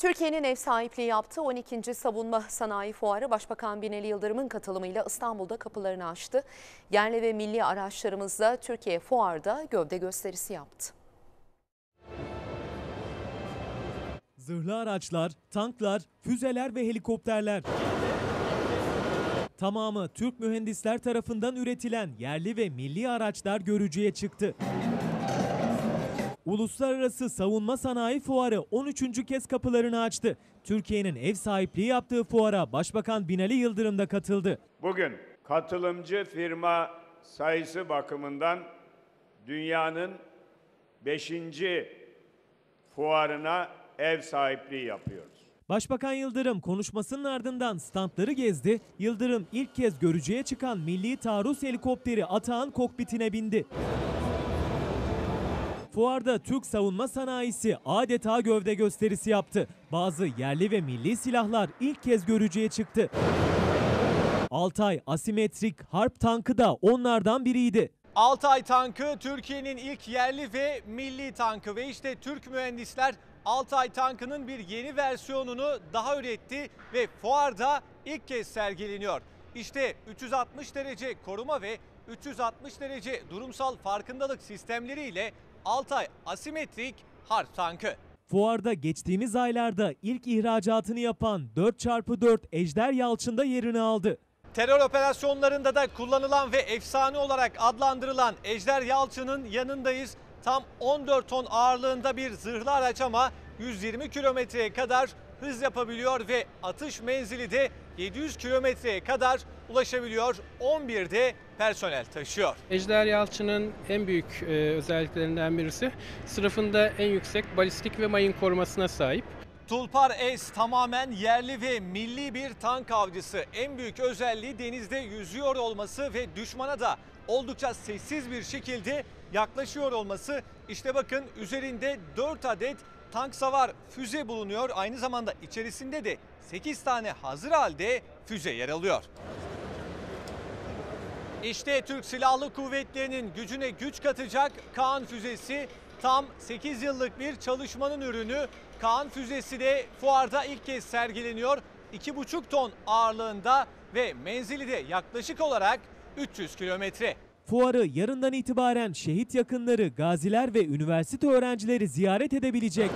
Türkiye'nin ev sahipliği yaptığı 12. Savunma Sanayi Fuarı Başbakan Binali Yıldırım'ın katılımıyla İstanbul'da kapılarını açtı. Yerli ve milli araçlarımızla Türkiye Fuar'da gövde gösterisi yaptı. Zırhlı araçlar, tanklar, füzeler ve helikopterler. Tamamı Türk mühendisler tarafından üretilen yerli ve milli araçlar görücüye çıktı. Uluslararası Savunma Sanayi Fuarı 13. kez kapılarını açtı. Türkiye'nin ev sahipliği yaptığı fuara Başbakan Binali Yıldırım da katıldı. Bugün katılımcı firma sayısı bakımından dünyanın 5. fuarına ev sahipliği yapıyoruz. Başbakan Yıldırım konuşmasının ardından standları gezdi. Yıldırım ilk kez görücüye çıkan milli taarruz helikopteri Atağan kokpitine bindi. Fuarda Türk savunma sanayisi adeta gövde gösterisi yaptı. Bazı yerli ve milli silahlar ilk kez görücüye çıktı. Altay asimetrik harp tankı da onlardan biriydi. Altay tankı Türkiye'nin ilk yerli ve milli tankı ve işte Türk mühendisler Altay tankının bir yeni versiyonunu daha üretti ve fuarda ilk kez sergileniyor. İşte 360 derece koruma ve 360 derece durumsal farkındalık sistemleriyle Altay asimetrik harp tankı. Fuarda geçtiğimiz aylarda ilk ihracatını yapan 4x4 Ejder Yalçın da yerini aldı. Terör operasyonlarında da kullanılan ve efsane olarak adlandırılan Ejder Yalçın'ın yanındayız. Tam 14 ton ağırlığında bir zırhlı araç ama 120 kilometreye kadar hız yapabiliyor ve atış menzili de 700 kilometreye kadar ulaşabiliyor. 11'de personel taşıyor. Ejder Yalçın'ın en büyük e, özelliklerinden birisi sınıfında en yüksek balistik ve mayın korumasına sahip. Tulpar S tamamen yerli ve milli bir tank avcısı. En büyük özelliği denizde yüzüyor olması ve düşmana da oldukça sessiz bir şekilde yaklaşıyor olması. İşte bakın üzerinde 4 adet tank savar füze bulunuyor. Aynı zamanda içerisinde de 8 tane hazır halde füze yer alıyor. İşte Türk Silahlı Kuvvetleri'nin gücüne güç katacak Kaan füzesi tam 8 yıllık bir çalışmanın ürünü. Kaan füzesi de fuarda ilk kez sergileniyor. 2,5 ton ağırlığında ve menzili de yaklaşık olarak 300 kilometre. Fuarı yarından itibaren şehit yakınları, gaziler ve üniversite öğrencileri ziyaret edebilecek.